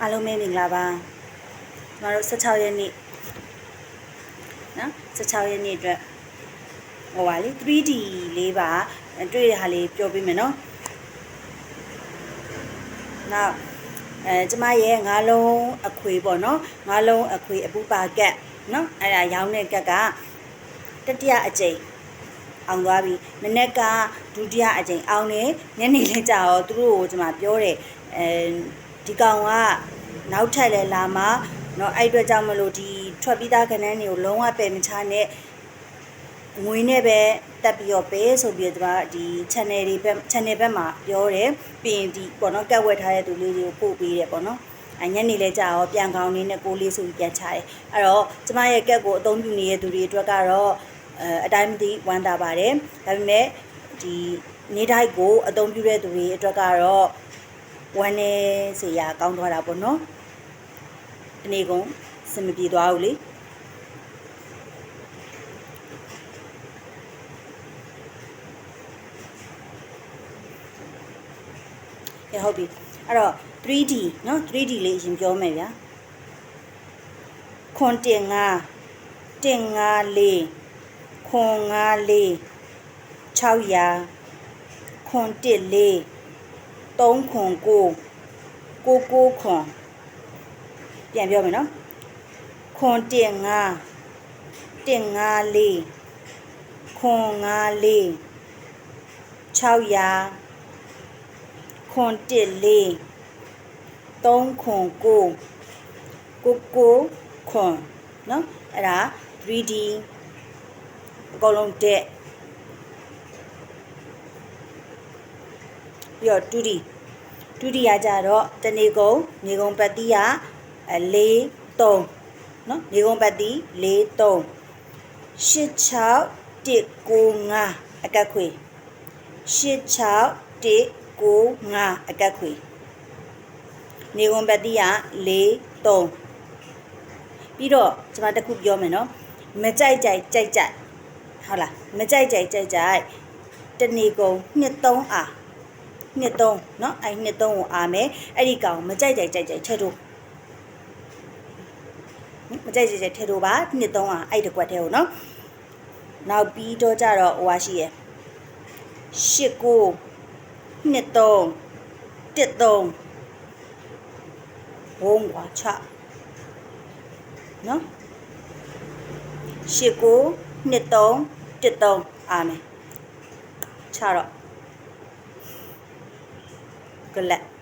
အားလုံးပဲမင်္ဂလာပါကျွန်တော်တို့16ရက်နေ့နော်16ရက်နေ့အတွက်ဟိုပါလေ 3D လေးပါတွေ့ရတဲ့ဟာလေးပြောပြမယ်နော်နောက်အဲကျမရဲ့ငါးလုံးအခွေပေါ့နော်ငါးလုံးအခွေအပူပါကက်နော်အဲ့ဒါရောင်းတဲ့ကက်ကတတိယအကြိမ်အောင်သွားပြီမနေ့ကဒုတိယအကြိမ်အောင်နေညနေလေးကြာတော့သူတို့ကိုကျွန်မပြောတယ်အဲ ဒီကောင်ကနောက်ထပ်လဲလာမှာเนาะအဲ့အတွက်ကြောင့်မလို့ဒီထွက်ပြီးသားခဏန်းတွေကိုလုံးဝပယ်မချနဲ့ငွေနဲ့ပဲတက်ပြီးတော့ပဲဆိုပြီးတော့ဒီ channel တွေဘက် channel ဘက်မှာပြောတယ်ပြီးရင်ဒီပေါ့နော်ကတ်ဝက်ထားတဲ့သူလေးတွေကိုပို့ပေးတယ်ပေါ့နော်အညနေလဲကြာရောပြန်ကောင်းနေနဲ့ကိုလေးဆိုပြီးပြန်ချတယ်အဲ့တော့ကျမရဲ့ကက်ကိုအသုံးပြုနေတဲ့သူတွေအတွက်ကတော့အဲအတိုင်းမသိဝမ်းသာပါတယ်ဒါပေမဲ့ဒီနေတိုင်းကိုအသုံးပြုတဲ့သူတွေအတွက်ကတော့ ဝမ်းနေစေရကောင်းသွားတာပေါ့နော်ဒီနေ့ကုန်စင်မပြေသွားဘူးလေကဲဟုတ်ပြီအဲ့တော့ 3D เนาะ 3D လေးအရင်ပြောမယ်ဗျာခွန်တင်ငါတင်ငါလေးခွန်ငါလေး600ခွန်တစ်လေး 3ခွန်9 9 9ခွန်ပြန်ပြောမယ်နော်ခွန်တင်ငါတင်ငါလေးခွန်ငါလေး600ခွန်တစ်လေး3ခွန်9 9 9ခွန်နော်အဲ့ဒါ 3D အကုန်လုံးတက် ပြီးတော့ 2D ဒုတိယကြတော့တနေကုန်နေကုန်ပတ်တိယ4 3နော်နေကုန်ပတ်တိ4 3 8 6 1 9 5အကက်ခွေ8 6 1 9 5အကက်ခွေနေကုန်ပတ်တိယ4 3ပြီးတော့ကျွန်မတစ်ခုပြောမယ်နော်မကြိုက်ကြိုက်ကြိုက်ကြိုက်ဟုတ်လားမကြိုက်ကြိုက်ကြိုက်ကြိုက်တနေကုန်2 3အာ နှစ်သုံးเนาะအဲ့နှစ်သုံးကိုအားမယ်အဲ့ဒီကောင်မကြိုက်ကြိုက်ကြိုက်ကြိုက်ထဲတို့မကြိုက်ကြိုက်ကြိုက်ထဲတို့ပါနှစ်သုံးอ่ะအဲ့တကွက်ထဲကိုเนาะနောက်ပြီးတော့ကြတော့ဟိုဟာရှိရယ်ရှစ်ကိုနှစ်သုံးတစ်သုံးဘုံကွာချเนาะရှစ်ကိုနှစ်သုံးတစ်သုံးအားမယ်ချတော့ வீட்டுக்குள்ளே